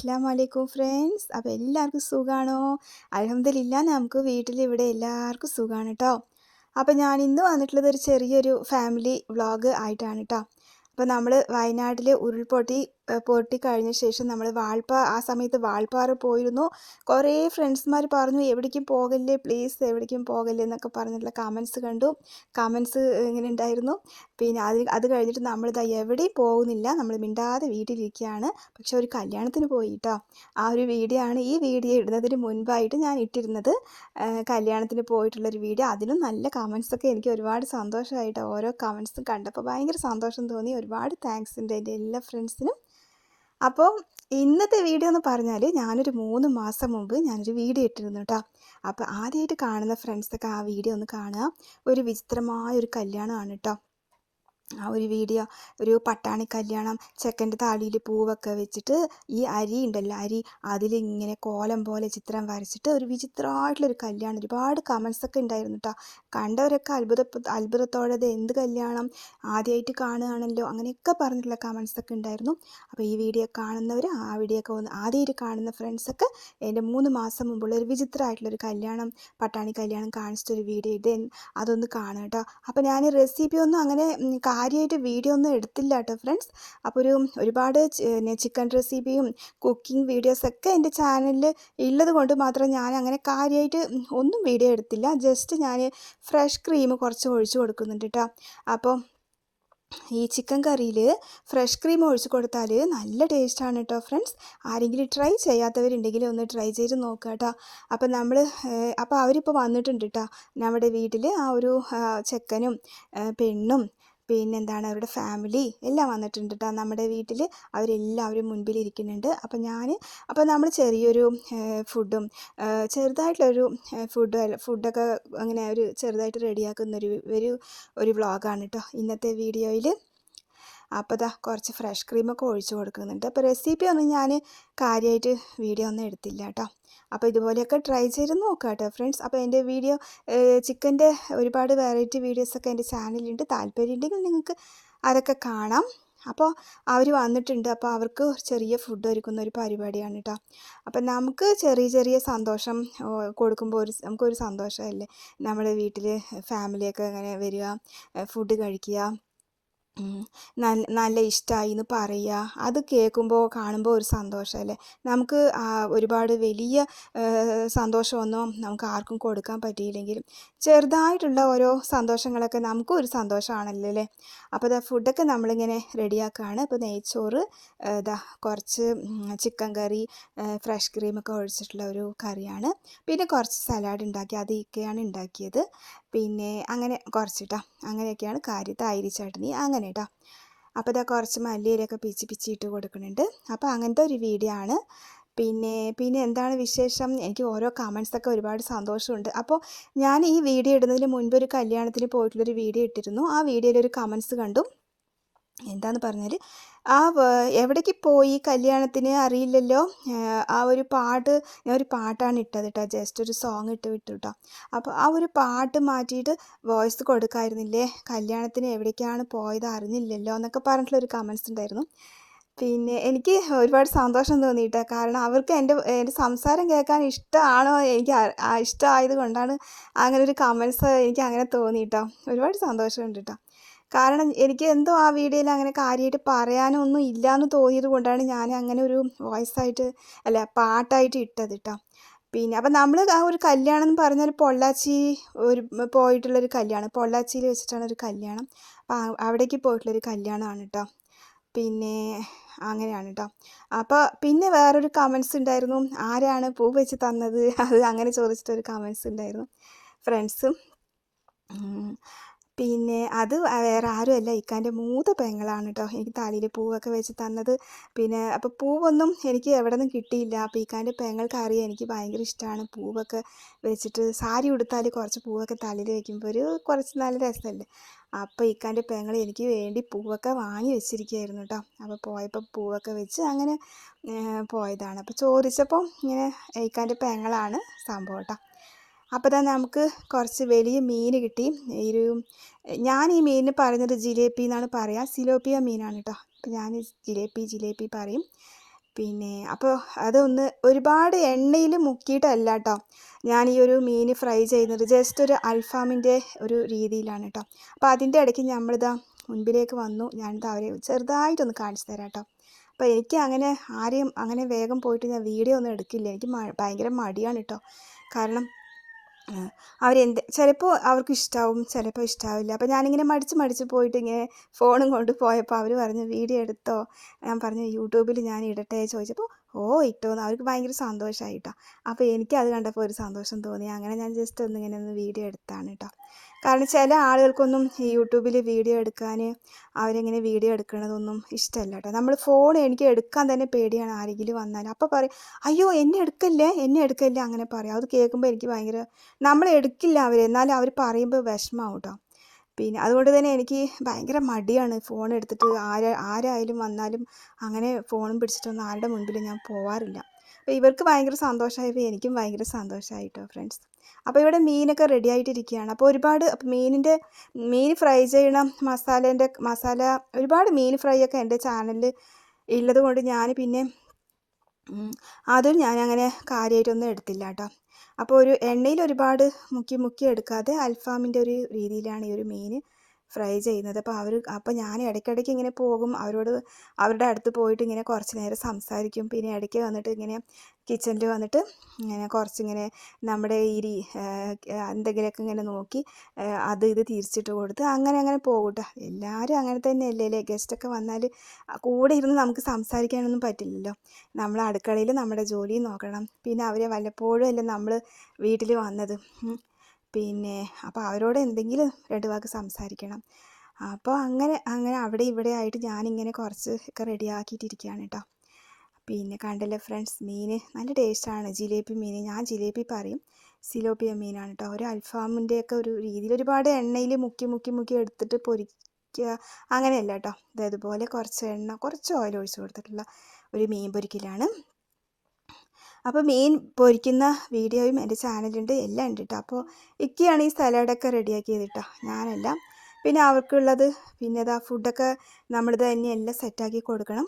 അസ്സാം വലൈക്കും ഫ്രണ്ട്സ്. അപ്പോൾ എല്ലാവർക്കും സുഖമാണോ അലഹമ്മദില്ല നമുക്ക് വീട്ടിൽ ഇവിടെ എല്ലാവർക്കും സുഖമാണ് കേട്ടോ അപ്പോൾ ഞാൻ ഇന്ന് വന്നിട്ടുള്ളത് ഒരു ചെറിയൊരു ഫാമിലി വ്ളോഗ് ആയിട്ടാണ് കേട്ടോ അപ്പോൾ നമ്മൾ വയനാട്ടിലെ ഉരുൾപൊട്ടി പൊട്ടി കഴിഞ്ഞ ശേഷം നമ്മൾ വാൾപ്പാ ആ സമയത്ത് വാൾപ്പാറ പോയിരുന്നു. കുറേ ഫ്രണ്ട്സ്മാർ പറഞ്ഞു എവിടേക്കും പോകല്ലേ പ്ലീസ് എവിടേക്കും പോകല്ലേ എന്നൊക്കെ പറഞ്ഞിട്ടുള്ള കമൻസ് കണ്ടു. കമൻസ് ഇങ്ങനെ ഉണ്ടായിരുന്നു. പിന്നെ അത് അത് കഴിഞ്ഞിട്ട് നമ്മളിതാ എവിടെയും പോകുന്നില്ല നമ്മൾ മിണ്ടാതെ വീട്ടിലിരിക്കുകയാണ്. പക്ഷെ ഒരു കല്യാണത്തിന് പോയി കേട്ടോ ആ ഒരു വീഡിയോ ആണ് ഈ വീഡിയോ ഇടുന്നതിന് മുൻപായിട്ട് ഞാൻ ഇട്ടിരുന്നത്. കല്യാണത്തിന് പോയിട്ടുള്ളൊരു വീഡിയോ. അതിനും നല്ല കമൻസൊക്കെ എനിക്ക് ഒരുപാട് സന്തോഷമായിട്ട് ഓരോ കമൻസും കണ്ടപ്പോൾ ഭയങ്കര സന്തോഷം തോന്നി. ഒരുപാട് താങ്ക്സ് ഉണ്ട് എന്റെ എല്ലാ ഫ്രണ്ട്സിനും. അപ്പോൾ ഇന്നത്തെ വീഡിയോ എന്ന് പറഞ്ഞാൽ ഞാനൊരു മൂന്ന് മാസം മുമ്പ് ഞാനൊരു വീഡിയോ ഇട്ടിരുന്നു കേട്ടോ അപ്പോൾ ആദ്യമായിട്ട് കാണുന്ന ഫ്രണ്ട്സൊക്കെ ആ വീഡിയോ ഒന്ന് കാണുക. ഒരു വിചിത്രമായ ഒരു കല്യാണമാണ് കേട്ടോ ആ ഒരു വീഡിയോ ഒരു പട്ടാണി കല്യാണം ചെക്കന്റെ താടിയിൽ പൂവൊക്കെ വെച്ചിട്ട് ഈ അരി ഉണ്ടല്ലോ അരി അതിലിങ്ങനെ കോലം പോലെ ചിത്രം വരച്ചിട്ട് ഒരു വിചിത്രമായിട്ടുള്ളൊരു കല്യാണം. ഒരുപാട് കമൻസ് ഒക്കെ ഉണ്ടായിരുന്നു കേട്ടോ കണ്ടവരൊക്കെ അത്ഭുത അത്ഭുതത്തോടെ എന്ത് കല്യാണം ആദ്യമായിട്ട് കാണുകയാണല്ലോ അങ്ങനെയൊക്കെ പറഞ്ഞിട്ടുള്ള കമൻസ് ഒക്കെ ഉണ്ടായിരുന്നു. അപ്പോൾ ഈ വീഡിയോ കാണുന്നവർ ആ വീഡിയോ ഒക്കെ ഒന്ന് ആദ്യമായിട്ട് കാണുന്ന ഫ്രണ്ട്സൊക്കെ എന്റെ മൂന്ന് മാസം മുമ്പുള്ള ഒരു വിചിത്രമായിട്ടുള്ളൊരു കല്യാണം പട്ടാണി കല്യാണം കാണിച്ചിട്ടൊരു വീഡിയോ ഇത് അതൊന്ന് കാണുക കേട്ടോ അപ്പോൾ ഞാൻ റെസിപ്പി ഒന്നും അങ്ങനെ കാര്യമായിട്ട് വീഡിയോ ഒന്നും എടുത്തില്ല കേട്ടോ ഫ്രണ്ട്സ് അപ്പോൾ ഒരു ഒരുപാട് ചിക്കൻ റെസിപ്പിയും കുക്കിംഗ് വീഡിയോസൊക്കെ എന്റെ ചാനലിൽ ഉള്ളത് കൊണ്ട് മാത്രം ഞാൻ അങ്ങനെ കാര്യമായിട്ട് ഒന്നും വീഡിയോ എടുത്തില്ല. ജസ്റ്റ് ഞാൻ ഫ്രഷ് ക്രീം കുറച്ച് ഒഴിച്ചു കൊടുക്കുന്നുണ്ട് കേട്ടോ അപ്പോൾ ഈ ചിക്കൻ കറിയിൽ ഫ്രഷ് ക്രീം ഒഴിച്ച് കൊടുത്താൽ നല്ല ടേസ്റ്റാണ് കേട്ടോ ഫ്രണ്ട്സ് ആരെങ്കിലും ട്രൈ ചെയ്യാത്തവരുണ്ടെങ്കിൽ ഒന്ന് ട്രൈ ചെയ്ത് നോക്കുക കേട്ടോ അപ്പോൾ നമ്മൾ അപ്പോൾ അവരിപ്പോൾ വന്നിട്ടുണ്ട് കേട്ടോ നമ്മുടെ വീട്ടിൽ ആ ഒരു ചെക്കനും പെണ്ണും പിന്നെന്താണ് അവരുടെ ഫാമിലി എല്ലാം വന്നിട്ടുണ്ട് കേട്ടോ നമ്മുടെ വീട്ടിൽ അവരെല്ലാവരും മുൻപിൽ ഇരിക്കുന്നുണ്ട് അപ്പോൾ ഞാൻ അപ്പോൾ നമ്മൾ ചെറിയൊരു ഫുഡും ചെറുതായിട്ടുള്ളൊരു ഫുഡ് ഫുഡൊക്കെ അങ്ങനെ ഒരു ചെറുതായിട്ട് റെഡിയാക്കുന്നൊരു ഒരു ഒരു വ്ളോഗാണ് കേട്ടോ ഇന്നത്തെ വീഡിയോയിൽ അപ്പോൾ ദാ കുറച്ച് ഫ്രഷ് ക്രീമൊക്കെ ഒഴിച്ച് കൊടുക്കുന്നുണ്ട്. അപ്പോൾ റെസിപ്പി ഒന്നും ഞാൻ കാര്യമായിട്ട് വീഡിയോ ഒന്നും എടുത്തില്ല കേട്ടോ. അപ്പോൾ ഇതുപോലെയൊക്കെ ട്രൈ ചെയ്ത് നോക്കുക കേട്ടോ ഫ്രണ്ട്സ് അപ്പോൾ എന്റെ വീഡിയോ ചിക്കന്റെ ഒരുപാട് വെറൈറ്റി വീഡിയോസൊക്കെ എന്റെ ചാനലിലുണ്ട് താല്പര്യം ഉണ്ടെങ്കിൽ നിങ്ങൾക്ക് അതൊക്കെ കാണാം. അപ്പോൾ അവർ വന്നിട്ടുണ്ട്. അപ്പോൾ അവർക്ക് ചെറിയ ഫുഡ് ഒരുക്കുന്ന ഒരു പരിപാടിയാണ് കേട്ടോ. അപ്പം നമുക്ക് ചെറിയ ചെറിയ സന്തോഷം കൊടുക്കുമ്പോൾ ഒരു നമുക്കൊരു സന്തോഷമല്ലേ? നമ്മുടെ വീട്ടിൽ ഫാമിലിയൊക്കെ ഇങ്ങനെ വരിക ഫുഡ് കഴിക്കുക. നല്ല നല്ല ഇഷ്ടമായി എന്ന് പറയുക അത് കേൾക്കുമ്പോൾ കാണുമ്പോൾ ഒരു സന്തോഷമല്ലേ നമുക്ക് ഒരുപാട് വലിയ സന്തോഷമൊന്നും നമുക്ക് ആർക്കും കൊടുക്കാൻ പറ്റിയില്ലെങ്കിലും ചെറുതായിട്ടുള്ള ഓരോ സന്തോഷങ്ങളൊക്കെ നമുക്കും ഒരു സന്തോഷമാണല്ലോ അല്ലേ അപ്പോൾ ഇതാ ഫുഡൊക്കെ നമ്മളിങ്ങനെ റെഡിയാക്കുകയാണ് ഇപ്പോൾ നെയ്ച്ചോറ് ഇതാ കുറച്ച് ചിക്കൻ കറി ഫ്രഷ് ക്രീമൊക്കെ ഒഴിച്ചിട്ടുള്ള ഒരു കറിയാണ്. പിന്നെ കുറച്ച് സലാഡ് ഉണ്ടാക്കി അത് ഇക്കയാണ് ഉണ്ടാക്കിയത്. പിന്നെ അങ്ങനെ കുറച്ചിട്ടാ. അങ്ങനെയൊക്കെയാണ് കാര്യത്തെ ചട്നി അങ്ങനെ കേട്ടോ. അപ്പോൾ ഇതാ കുറച്ച് മല്ലിയിലൊക്കെ പിച്ചി പിച്ചി ഇട്ട് കൊടുക്കുന്നുണ്ട്. അപ്പോൾ അങ്ങനത്തെ ഒരു വീഡിയോ ആണ്. പിന്നെ പിന്നെ എന്താണ് വിശേഷം? എനിക്ക് ഓരോ കമൻസൊക്കെ ഒരുപാട് സന്തോഷമുണ്ട്. അപ്പോൾ ഞാൻ ഈ വീഡിയോ ഇടുന്നതിന് മുൻപ് ഒരു കല്യാണത്തിന് പോയിട്ടുള്ളൊരു വീഡിയോ ഇട്ടിരുന്നു. ആ വീഡിയോയിൽ ഒരു കമൻസ് കണ്ടു. എന്താന്ന് പറഞ്ഞാൽ ആ എവിടേക്ക് പോയി കല്യാണത്തിന് അറിയില്ലല്ലോ? ആ ഒരു പാട്ട് ഞാൻ ഒരു പാട്ടാണ് ഇട്ടത് കേട്ടോ ജസ്റ്റ് ഒരു സോങ് ഇട്ട് വിട്ടു കേട്ടോ അപ്പോൾ ആ ഒരു പാട്ട് മാറ്റിയിട്ട് വോയിസ് കൊടുക്കായിരുന്നില്ലേ? കല്യാണത്തിന് എവിടേക്കാണ് പോയത് അറിഞ്ഞില്ലല്ലോ എന്നൊക്കെ പറഞ്ഞിട്ടുള്ള ഒരു കമൻസ് ഉണ്ടായിരുന്നു. പിന്നെ എനിക്ക് ഒരുപാട് സന്തോഷം തോന്നിയിട്ട് കാരണം അവർക്ക് എന്റെ എന്റെ സംസാരം കേൾക്കാൻ ഇഷ്ടമാണോ എനിക്ക് ഇഷ്ടമായത് കൊണ്ടാണ് അങ്ങനെ ഒരു കമൻസ് എനിക്ക് അങ്ങനെ തോന്നിയിട്ടോ ഒരുപാട് സന്തോഷമുണ്ട് കേട്ടോ കാരണം എനിക്ക് എന്തോ ആ വീഡിയോയിൽ അങ്ങനെ കാര്യമായിട്ട് പറയാനൊന്നും ഇല്ലയെന്ന് തോന്നിയത് കൊണ്ടാണ് ഞാൻ അങ്ങനെ ഒരു വോയിസ് ആയിട്ട് അല്ല പാട്ടായിട്ട് ഇട്ടത് കേട്ടോ പിന്നെ അപ്പം നമ്മൾ ആ ഒരു കല്യാണം എന്ന് പറഞ്ഞാൽ പൊള്ളാച്ചി ഒരു പോയിട്ടുള്ളൊരു കല്യാണം പൊള്ളാച്ചിയിൽ വെച്ചിട്ടാണ് ഒരു കല്യാണം. അപ്പം അവിടേക്ക് പോയിട്ടുള്ളൊരു കല്യാണമാണ് കേട്ടോ പിന്നെ അങ്ങനെയാണ് കേട്ടോ അപ്പോൾ പിന്നെ വേറൊരു കമൻസ് ഉണ്ടായിരുന്നു. ആരാണ് പൂ വെച്ച് തന്നത്? അത് അങ്ങനെ ചോദിച്ചിട്ടൊരു കമൻസ് ഉണ്ടായിരുന്നു. ഫ്രണ്ട്സും പിന്നെ അത് വേറെ ആരുമല്ല. ഇക്കാന്റെ മൂത്ത പെങ്ങളാണ് കേട്ടോ എനിക്ക് തലയിൽ പൂവൊക്കെ വെച്ച് തന്നത്. പിന്നെ അപ്പോൾ പൂവൊന്നും എനിക്ക് എവിടെ നിന്നും കിട്ടിയില്ല. അപ്പോൾ ഇക്കാന്റെ പെങ്ങൾക്ക് അറിയാം എനിക്ക് ഭയങ്കര ഇഷ്ടമാണ് പൂവൊക്കെ വെച്ചിട്ട് സാരി ഉടുത്താൽ കുറച്ച് പൂവൊക്കെ തലയിൽ വെക്കുമ്പോൾ ഒരു കുറച്ച് നല്ല രസമല്ലേ. അപ്പോൾ ഇക്കാന്റെ പെങ്ങൾ എനിക്ക് വേണ്ടി പൂവൊക്കെ വാങ്ങി വെച്ചിരിക്കുകയായിരുന്നു കേട്ടോ അപ്പോൾ പോയപ്പോൾ പൂവൊക്കെ വെച്ച് അങ്ങനെ പോയതാണ്. അപ്പോൾ ചോദിച്ചപ്പോൾ ഇങ്ങനെ ഇക്കാന്റെ പെങ്ങളാണ് സംഭവം കേട്ടോ അപ്പോൾ തന്നെ നമുക്ക് കുറച്ച് വലിയ മീൻ കിട്ടി. ഒരു ഞാൻ ഈ മീനിന് പറഞ്ഞത് ജിലേബി എന്നാണ് പറയുക സിലോപ്പിയ മീനാണ് കേട്ടോ. അപ്പോൾ ഞാൻ ജിലേബി ജിലേബി പറയും. പിന്നെ അപ്പോൾ അതൊന്ന് ഒരുപാട് എണ്ണയിൽ മുക്കിയിട്ടല്ല കേട്ടോ. ഞാൻ ഈ ഒരു മീൻ ഫ്രൈ ചെയ്യുന്നത് ജസ്റ്റ് ഒരു അൽഫാമിന്റെ ഒരു രീതിയിലാണ് കേട്ടോ. അപ്പോൾ അതിന്റെ ഇടയ്ക്ക് നമ്മളിതാ മുൻപിലേക്ക് വന്നു. ഞാനിത് അവരെ ചെറുതായിട്ടൊന്ന് കാണിച്ചു തരാം കേട്ടോ. അപ്പോൾ എനിക്ക് അങ്ങനെ ആരെയും അങ്ങനെ വേഗം പോയിട്ട് ഞാൻ വീഡിയോ ഒന്നും എടുക്കില്ല. എനിക്ക് ഭയങ്കര മടിയാണ് കേട്ടോ. കാരണം അവരെന്ത് ചിലപ്പോൾ അവർക്ക് ഇഷ്ടാവും ചിലപ്പോൾ ഇഷ്ടാവില്ല. അപ്പോൾ ഞാനിങ്ങനെ മടിച്ച് മടിച്ച് പോയിട്ട് ഇങ്ങനെ ഫോണും കൊണ്ട് പോയപ്പോൾ അവർ പറഞ്ഞു വീഡിയോ എടുത്തോ? ഞാൻ പറഞ്ഞു യൂട്യൂബിൽ ഞാൻ ഇടട്ടെ ചോദിച്ചപ്പോൾ ഓ ഇട്ടോന്ന്. അവർക്ക് ഭയങ്കര സന്തോഷമായി കേട്ടോ അപ്പോൾ അത് കണ്ടപ്പോൾ ഒരു സന്തോഷം തോന്നി. അങ്ങനെ ഞാൻ ജസ്റ്റ് ഒന്ന് ഇങ്ങനെ ഒന്ന് വീഡിയോ എടുത്താണ് കേട്ടോ കാരണം ചില ആളുകൾക്കൊന്നും യൂട്യൂബിൽ വീഡിയോ എടുക്കാൻ അവരിങ്ങനെ വീഡിയോ എടുക്കണതൊന്നും ഇഷ്ടമല്ല കേട്ടോ നമ്മൾ ഫോൺ എനിക്ക് എടുക്കാൻ തന്നെ പേടിയാണ് ആരെങ്കിലും വന്നാൽ. അപ്പോൾ പറയും അയ്യോ എന്നെ എടുക്കല്ലേ? എന്നെ എടുക്കല്ലേ? അങ്ങനെ പറയും. അത് കേൾക്കുമ്പോൾ എനിക്ക് ഭയങ്കര നമ്മൾ എടുക്കില്ല അവർ എന്നാലും അവർ പറയുമ്പോൾ വിഷമാവും കേട്ടോ പിന്നെ അതുകൊണ്ട് തന്നെ എനിക്ക് ഭയങ്കര മടിയാണ് ഫോൺ എടുത്തിട്ട് ആര് ആരായാലും വന്നാലും അങ്ങനെ ഫോണും പിടിച്ചിട്ടൊന്നും ആരുടെ മുൻപിൽ ഞാൻ പോവാറില്ല. അപ്പോൾ ഇവർക്ക് ഭയങ്കര സന്തോഷമായപ്പോൾ എനിക്കും ഭയങ്കര സന്തോഷമായി കേട്ടോ ഫ്രണ്ട്സ് അപ്പോൾ ഇവിടെ മീനൊക്കെ റെഡി ആയിട്ടിരിക്കുകയാണ്. അപ്പോൾ ഒരുപാട് മീനിന്റെ മീൻ ഫ്രൈ ചെയ്യണം മസാലേന്റെ മസാല ഒരുപാട് മീൻ ഫ്രൈ ഒക്കെ എന്റെ ചാനലിൽ ഉള്ളത് കൊണ്ട് ഞാൻ പിന്നെ അതും ഞാൻ അങ്ങനെ കാര്യമായിട്ടൊന്നും എടുത്തില്ല കേട്ടോ അപ്പോൾ ഒരു എണ്ണയിൽ ഒരുപാട് മുക്കി മുക്കി എടുക്കാതെ അൽഫാമിന്റെ ഒരു രീതിയിലാണ് ഈ ഒരു മീൻ ഫ്രൈ ചെയ്യുന്നത്. അപ്പോൾ അവർ അപ്പോൾ ഞാൻ ഇടയ്ക്കിടയ്ക്ക് ഇങ്ങനെ പോകും. അവരോട് അവരുടെ അടുത്ത് പോയിട്ട് ഇങ്ങനെ കുറച്ച് നേരം സംസാരിക്കും. പിന്നെ ഇടയ്ക്ക് വന്നിട്ട് ഇങ്ങനെ കിച്ചണിൽ വന്നിട്ട് ഇങ്ങനെ കുറച്ചിങ്ങനെ നമ്മുടെ ഇരി എന്തെങ്കിലുമൊക്കെ ഇങ്ങനെ നോക്കി അത് ഇത് തിരിച്ചിട്ട് കൊടുത്ത് അങ്ങനെ അങ്ങനെ പോകട്ടെ കേട്ടോ എല്ലാവരും അങ്ങനെ തന്നെയല്ലേ അല്ലേ? ഗസ്റ്റൊക്കെ വന്നാൽ കൂടെ ഇരുന്ന് നമുക്ക് സംസാരിക്കാനൊന്നും പറ്റില്ലല്ലോ. നമ്മൾ അടുക്കളയിൽ നമ്മുടെ ജോലിയും നോക്കണം. പിന്നെ അവരെ വല്ലപ്പോഴും അല്ലേ നമ്മൾ വീട്ടിൽ വന്നത്? പിന്നെ അപ്പോൾ അവരോട് എന്തെങ്കിലും രണ്ട് വാക്ക് സംസാരിക്കണം. അപ്പോൾ അങ്ങനെ അങ്ങനെ അവിടെ ഇവിടെ ആയിട്ട് ഞാനിങ്ങനെ കുറച്ച് ഒക്കെ റെഡിയാക്കിയിട്ടിരിക്കുകയാണ് കേട്ടോ. പിന്നെ കണ്ടല്ലോ ഫ്രണ്ട്സ് മീൻ നല്ല ടേസ്റ്റാണ് ജിലേബി മീൻ ഞാൻ ജിലേബി പറയും. സിലോപ്പിയ മീനാണ് കേട്ടോ. ഒരു അൽഫാമിന്റെ ഒക്കെ ഒരു രീതിയിൽ ഒരുപാട് എണ്ണയിൽ മുക്കി മുക്കി മുക്കി എടുത്തിട്ട് പൊരിക്കുക അങ്ങനെയല്ല കേട്ടോ. ഇതേതുപോലെ കുറച്ച് എണ്ണ കുറച്ച് ഓയിൽ ഒഴിച്ച് കൊടുത്തിട്ടുള്ള ഒരു മീൻ പൊരിക്കലാണ്. അപ്പോൾ മീൻ പൊരിക്കുന്ന വീഡിയോയും എന്റെ ചാനലുണ്ട് എല്ലാം ഉണ്ട് കേട്ടോ അപ്പോൾ ഇക്കയാണ് ഈ സലാഡൊക്കെ റെഡിയാക്കിയത് കേട്ടോ ഞാനെല്ലാം. പിന്നെ അവർക്കുള്ളത് പിന്നെ ഇതാ ഫുഡൊക്കെ നമ്മൾ തന്നെ എല്ലാം സെറ്റാക്കി കൊടുക്കണം.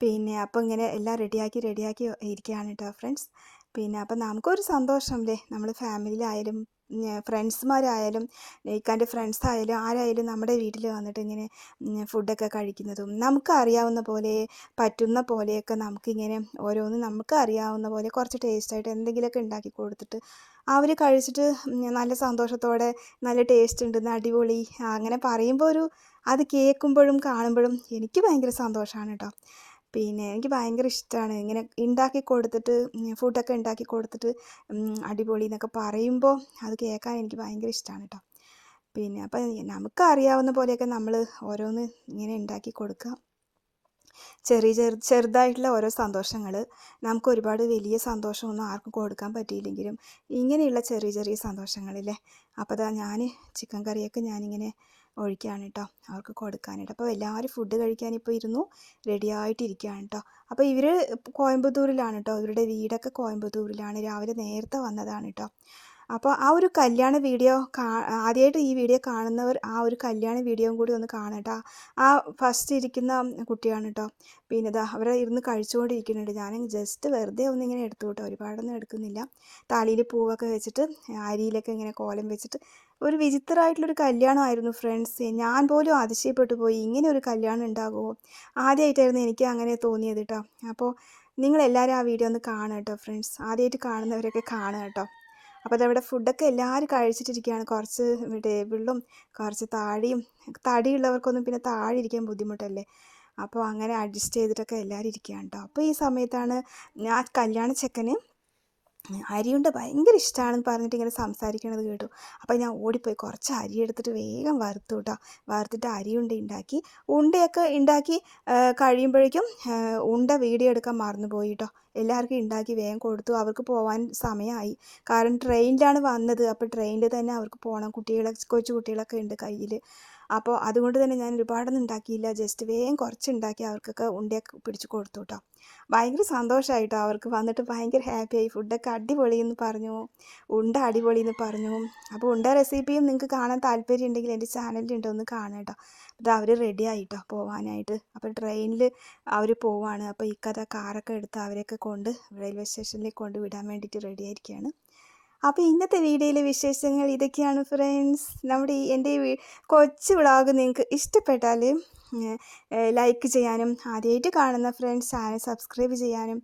പിന്നെ അപ്പോൾ ഇങ്ങനെ എല്ലാം റെഡിയാക്കി റെഡിയാക്കി ഇരിക്കുകയാണ് കേട്ടോ ഫ്രണ്ട്സ്. പിന്നെ അപ്പം നമുക്കൊരു സന്തോഷം അല്ലേ നമ്മൾ ഫാമിലിയിലായാലും ഫ്രണ്ട്സ്മാരായാലും ഇക്കാന്റെ ഫ്രണ്ട്സ് ആയാലും ആരായാലും നമ്മുടെ വീട്ടിൽ വന്നിട്ട് ഇങ്ങനെ ഫുഡൊക്കെ കഴിക്കുന്നതും നമുക്ക് അറിയാവുന്ന പോലെ പറ്റുന്ന പോലെയൊക്കെ നമുക്കിങ്ങനെ ഓരോന്ന് നമുക്ക് അറിയാവുന്ന പോലെ കുറച്ച് ടേസ്റ്റായിട്ട് എന്തെങ്കിലുമൊക്കെ ഉണ്ടാക്കി കൊടുത്തിട്ട് അവർ കഴിച്ചിട്ട് നല്ല സന്തോഷത്തോടെ നല്ല ടേസ്റ്റ് ഉണ്ടെന്ന് അടിപൊളി അങ്ങനെ പറയുമ്പോൾ ഒരു അത് കേൾക്കുമ്പോഴും കാണുമ്പോഴും എനിക്ക് ഭയങ്കര സന്തോഷമാണ് കേട്ടോ പിന്നെ എനിക്ക് ഭയങ്കര ഇഷ്ടമാണ് ഇങ്ങനെ ഉണ്ടാക്കി കൊടുത്തിട്ട് ഫുഡൊക്കെ ഉണ്ടാക്കി കൊടുത്തിട്ട് അടിപൊളി എന്നൊക്കെ പറയുമ്പോൾ അത് കേൾക്കാൻ എനിക്ക് ഭയങ്കര ഇഷ്ടമാണ് കേട്ടോ പിന്നെ അപ്പം നമുക്ക് അറിയാവുന്ന പോലെയൊക്കെ നമ്മൾ ഓരോന്ന് ഇങ്ങനെ ഉണ്ടാക്കി കൊടുക്കുക ചെറിയ ചെറു ചെറുതായിട്ടുള്ള ഓരോ സന്തോഷങ്ങൾ നമുക്ക് ഒരുപാട് വലിയ സന്തോഷമൊന്നും ആർക്കും കൊടുക്കാൻ പറ്റിയില്ലെങ്കിലും ഇങ്ങനെയുള്ള ചെറിയ ചെറിയ സന്തോഷങ്ങളില്ലേ? അപ്പോൾ അതാ ഞാൻ ചിക്കൻ കറിയൊക്കെ ഞാനിങ്ങനെ ഒഴിക്കുകയാണ് കേട്ടോ അവർക്ക് കൊടുക്കാനായിട്ട് അപ്പോൾ എല്ലാവരും ഫുഡ് കഴിക്കാൻ ഇപ്പോൾ ഇരുന്നു റെഡി ആയിട്ടിരിക്കുകയാണ് കേട്ടോ അപ്പോൾ ഇവർ കോയമ്പത്തൂരിലാണ് കേട്ടോ ഇവരുടെ വീടൊക്കെ കോയമ്പത്തൂരിലാണ്. രാവിലെ നേരത്തെ വന്നതാണ് കേട്ടോ അപ്പോൾ ആ ഒരു കല്യാണ വീഡിയോ കാ ആദ്യമായിട്ട് ഈ വീഡിയോ കാണുന്നവർ ആ ഒരു കല്യാണ വീഡിയോയും കൂടി ഒന്ന് കാണട്ടോ. ആ ഫസ്റ്റ് ഇരിക്കുന്ന കുട്ടിയാണ് കേട്ടോ പിന്നെ ഇതാ അവരെ ഇരുന്ന് കഴിച്ചുകൊണ്ടിരിക്കുന്നുണ്ട്. ഞാൻ ജസ്റ്റ് വെറുതെ ഒന്നിങ്ങനെ എടുത്തു കേട്ടോ ഒരുപാടൊന്നും എടുക്കുന്നില്ല. താളിയിൽ പൂവൊക്കെ വെച്ചിട്ട് അരിയിലൊക്കെ ഇങ്ങനെ കോലം വെച്ചിട്ട്. ഒരു വിചിത്രമായിട്ടുള്ളൊരു കല്യാണമായിരുന്നു ഫ്രണ്ട്സ് ഞാൻ പോലും അതിശയപ്പെട്ടു പോയി. ഇങ്ങനെ ഒരു കല്യാണം ഉണ്ടാകുമോ ആദ്യമായിട്ടായിരുന്നു എനിക്ക് അങ്ങനെ തോന്നിയത് കേട്ടോ അപ്പോൾ നിങ്ങളെല്ലാവരും ആ വീഡിയോ ഒന്ന് കാണുക കേട്ടോ ഫ്രണ്ട്സ് ആദ്യമായിട്ട് കാണുന്നവരൊക്കെ കാണുക കേട്ടോ അപ്പോൾ അതവിടെ ഫുഡൊക്കെ എല്ലാവരും കഴിച്ചിട്ടിരിക്കുകയാണ് കുറച്ച് ടേബിളിലും കുറച്ച് താഴെയും തടിയുള്ളവർക്കൊന്നും പിന്നെ താഴെ ഇരിക്കാൻ ബുദ്ധിമുട്ടല്ലേ? അപ്പോൾ അങ്ങനെ അഡ്ജസ്റ്റ് ചെയ്തിട്ടൊക്കെ എല്ലാവരും ഇരിക്കുകയാണ് കേട്ടോ അപ്പോൾ ഈ സമയത്താണ് ഞാൻ കല്യാണ ചെക്കന് അരിയുണ്ട ഭയങ്കര ഇഷ്ടമാണെന്ന് പറഞ്ഞിട്ട് ഇങ്ങനെ സംസാരിക്കണത് കേട്ടു. അപ്പോൾ ഞാൻ ഓടിപ്പോയി. കുറച്ച് അരി എടുത്തിട്ട് വേഗം വറുത്തു കേട്ടോ വറുത്തിട്ട് അരിയുണ്ട ഉണ്ടാക്കി ഉണ്ടയൊക്കെ ഉണ്ടാക്കി കഴിയുമ്പോഴേക്കും ഉണ്ട വീഡിയോ എടുക്കാൻ മറന്നുപോയി കേട്ടോ എല്ലാവർക്കും ഉണ്ടാക്കി വേഗം കൊടുത്തു. അവർക്ക് പോകാൻ സമയമായി കാരണം ട്രെയിനിലാണ് വന്നത്. അപ്പോൾ ട്രെയിനിൽ തന്നെ അവർക്ക് പോകണം കുട്ടികളെ കൊച്ചു കുട്ടികളൊക്കെ ഉണ്ട് കയ്യിൽ അപ്പോൾ അതുകൊണ്ട് തന്നെ ഞാൻ ഒരുപാടൊന്നും ഉണ്ടാക്കിയില്ല. ജസ്റ്റ് വേഗം കുറച്ച് ഉണ്ടാക്കി അവർക്കൊക്കെ ഉണ്ടയൊക്കെ പിടിച്ച് കൊടുത്തു കേട്ടോ ഭയങ്കര സന്തോഷമായിട്ടോ അവർക്ക്. വന്നിട്ട് ഭയങ്കര ഹാപ്പിയായി ഫുഡൊക്കെ അടിപൊളി എന്ന് പറഞ്ഞു. ഉണ്ട അടിപൊളി എന്ന് പറഞ്ഞു. അപ്പോൾ ഉണ്ട റെസിപ്പിയും നിങ്ങൾക്ക് കാണാൻ താല്പര്യം ഉണ്ടെങ്കിൽ എന്റെ ചാനലിലുണ്ട് ഒന്ന് കാണേട്ടോ അപ്പോൾ അവർ റെഡി ആയിട്ടോ പോവാനായിട്ട്. അപ്പോൾ ട്രെയിനിൽ അവർ പോവാണ്. അപ്പോൾ ഈ കഥ കാറൊക്കെ എടുത്ത് അവരെയൊക്കെ കൊണ്ട് റെയിൽവേ സ്റ്റേഷനിലേക്ക് കൊണ്ട് വിടാൻ വേണ്ടിയിട്ട് റെഡി ആയിരിക്കുകയാണ് അപ്പോൾ ഇന്നത്തെ വീഡിയോയിലെ വിശേഷങ്ങൾ ഇതൊക്കെയാണ് ഫ്രണ്ട്സ് നമ്മുടെ ഈ എന്റെ ഈ കൊച്ചു വ്ളോഗ് നിങ്ങൾക്ക് ഇഷ്ടപ്പെട്ടാൽ ലൈക്ക് ചെയ്യാനും ആദ്യമായിട്ട് കാണുന്ന ഫ്രണ്ട്സ് ചാനൽ സബ്സ്ക്രൈബ് ചെയ്യാനും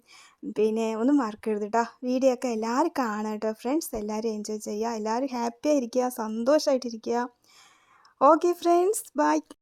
പിന്നെ ഒന്നും മറക്കരുത് കേട്ടോ വീഡിയോ ഒക്കെ എല്ലാവരും കാണാം കേട്ടോ ഫ്രണ്ട്സ് എല്ലാവരും എൻജോയ് ചെയ്യുക. എല്ലാവരും ഹാപ്പി ആയിരിക്കുക സന്തോഷമായിട്ടിരിക്കുക ഓക്കെ ഫ്രണ്ട്സ് ബൈ